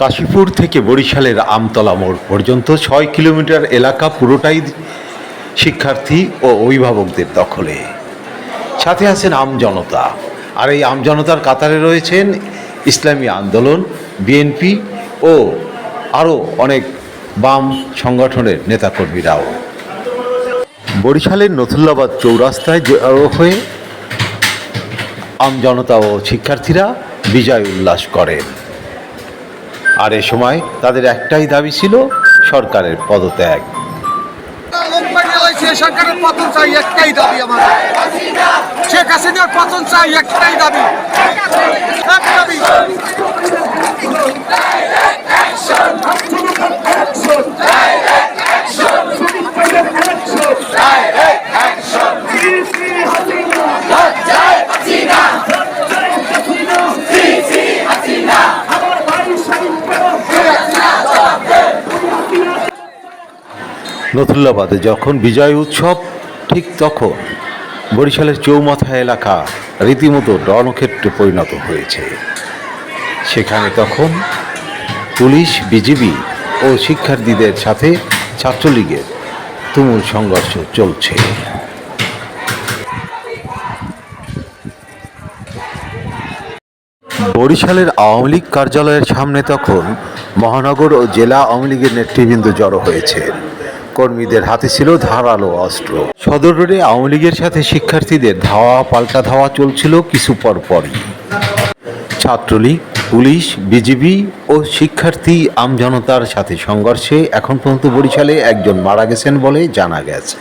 কাশীপুর থেকে বরিশালের আমতলা মোড় পর্যন্ত ছয় কিলোমিটার এলাকা পুরোটাই শিক্ষার্থী ও অভিভাবকদের দখলে। সাথে আছেন আমজনতা আর এই আমজনতার কাতারে রয়েছেন ইসলামী আন্দোলন, বিএনপি ও আরও অনেক বাম সংগঠনের নেতাকর্মীরাও। বরিশালের নথুল্লাবাদ চৌরাস্তায় জড়ো হয়ে আমজনতা ও শিক্ষার্থীরা বিজয় উল্লাস করেন। আর এ সময় তাদের একটাই দাবি ছিল সরকারের পদত্যাগ। সরকারের পতন চাই একটাই দাবি আমাদের। শেখ হাসিনার পতন চাই একটাই দাবি এক দাবি নথুল্লাবাদে যখন বিজয় উৎসব, ঠিক তখন বরিশালের চৌমাথা এলাকা রীতিমতো রণক্ষেত্রে পরিণত হয়েছে। সেখানে তখন পুলিশ, বিজিবি ও শিক্ষার্থীদের সাথে ছাত্রলীগের তুমুল সংঘর্ষ চলছে। বরিশালের আওয়ামী লীগ কার্যালয়ের সামনে তখন মহানগর ও জেলা আওয়ামী লীগের নেতৃবৃন্দ জড়ো হয়েছে। কর্মীদের হাতে ছিল ধারালো অস্ত্র। সদর রোডে আওয়ামী লীগের সাথে শিক্ষার্থীদের ধাওয়া, পাল্টা ধাওয়া চলছিল কিছু পর পরই। ছাত্রলীগ, পুলিশ, বিজিবি ও শিক্ষার্থী আমজনতার সাথে সংঘর্ষে এখন পর্যন্ত বরিশালে একজন মারা গেছেন বলে জানা গেছে।